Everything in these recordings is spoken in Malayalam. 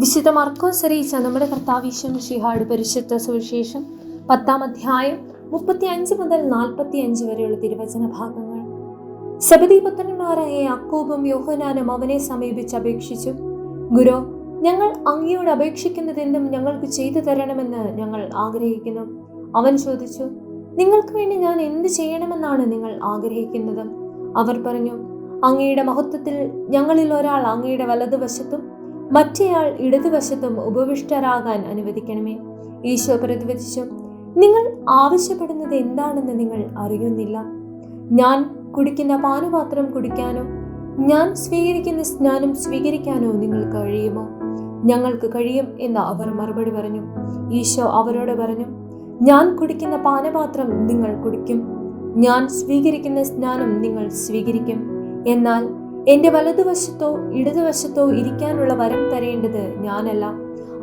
വിശുദ്ധ മർക്കോസ് അറിയിച്ച നമ്മുടെ കർത്താവിശ്വം ഷിഹാട് പരിശുദ്ധ സുവിശേഷം പത്താം അധ്യായം മുപ്പത്തി അഞ്ച് മുതൽ നാൽപ്പത്തി അഞ്ച് വരെയുള്ള തിരുവചന ഭാഗങ്ങൾ. സബദി പുത്രന്മാരായ യാക്കോബും യോഹനാനും അവനെ സമീപിച്ച് അപേക്ഷിച്ചു ഗുരു ഞങ്ങൾ അങ്ങയോട് അപേക്ഷിക്കുന്നതെന്തും ഞങ്ങൾക്ക് ചെയ്തു തരണമെന്ന് ഞങ്ങൾ ആഗ്രഹിക്കുന്നു. അവൻ ചോദിച്ചു നിങ്ങൾക്ക് വേണ്ടി ഞാൻ എന്ത് ചെയ്യണമെന്നാണ് നിങ്ങൾ ആഗ്രഹിക്കുന്നത്? അവർ പറഞ്ഞു അങ്ങയുടെ മഹത്വത്തിൽ ഞങ്ങളിൽ ഒരാൾ അങ്ങയുടെ വലതുവശത്തും മറ്റേയാൾ ഇടതുവശത്തും ഉപവിഷ്ടരാകാൻ അനുവദിക്കണമേ. ഈശോ പ്രതിവദിച്ചു നിങ്ങൾ ആവശ്യപ്പെടുന്നത് എന്താണെന്ന് നിങ്ങൾ അറിയുന്നില്ല. ഞാൻ കുടിക്കുന്ന പാനപാത്രം കുടിക്കാനോ ഞാൻ സ്വീകരിക്കുന്ന സ്നാനം സ്വീകരിക്കാനോ നിങ്ങൾ കഴിയുമോ? ഞങ്ങൾക്ക് കഴിയും എന്ന് അവർ മറുപടി പറഞ്ഞു. ഈശോ അവരോട് പറഞ്ഞു ഞാൻ കുടിക്കുന്ന പാനപാത്രം നിങ്ങൾ കുടിക്കും. ഞാൻ സ്വീകരിക്കുന്ന സ്നാനം നിങ്ങൾ സ്വീകരിക്കും. എന്നാൽ എന്റെ വലതുവശത്തോ ഇടതുവശത്തോ ഇരിക്കാനുള്ള വരം തരേണ്ടത് ഞാനല്ല.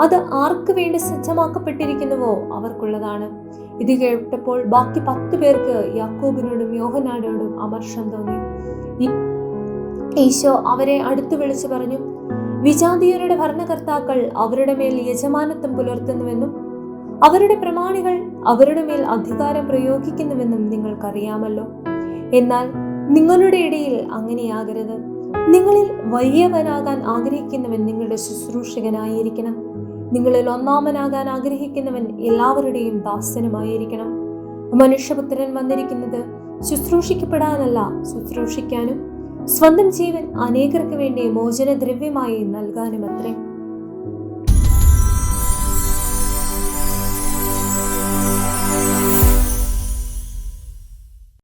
അത് ആർക്ക് വേണ്ടി സജ്ജമാക്കപ്പെട്ടിരിക്കുന്നുവോ അവർക്കുള്ളതാണ്. ഇത് കേട്ടപ്പോൾ ബാക്കി പത്ത് പേർക്ക് യാക്കോബിനോടും യോഹനാടോടും അമർഷം തോന്നി. ഈശോ അവരെ അടുത്തു വിളിച്ചു പറഞ്ഞു വിജാതീയരുടെ ഭരണകർത്താക്കൾ അവരുടെ മേൽ യജമാനത്വം പുലർത്തുന്നുവെന്നും അവരുടെ പ്രമാണികൾ അവരുടെ മേൽ അധികാരം പ്രയോഗിക്കുന്നുവെന്നും നിങ്ങൾക്കറിയാമല്ലോ. എന്നാൽ നിങ്ങളുടെ ഇടയിൽ അങ്ങനെയാകരുത്. നിങ്ങളിൽ വലിയവനാകാൻ ആഗ്രഹിക്കുന്നവൻ നിങ്ങളുടെ ശുശ്രൂഷകനായിരിക്കണം. നിങ്ങളിൽ ഒന്നാമനാകാൻ ആഗ്രഹിക്കുന്നവൻ എല്ലാവരുടെയും ദാസനുമായിരിക്കണം. മനുഷ്യപുത്രൻ വന്നിരിക്കുന്നത് ശുശ്രൂഷിക്കപ്പെടാനല്ല ശുശ്രൂഷിക്കാനും സ്വന്തം ജീവൻ അനേകർക്ക് വേണ്ടി മോചനദ്രവ്യമായി നൽകാനും അത്രേ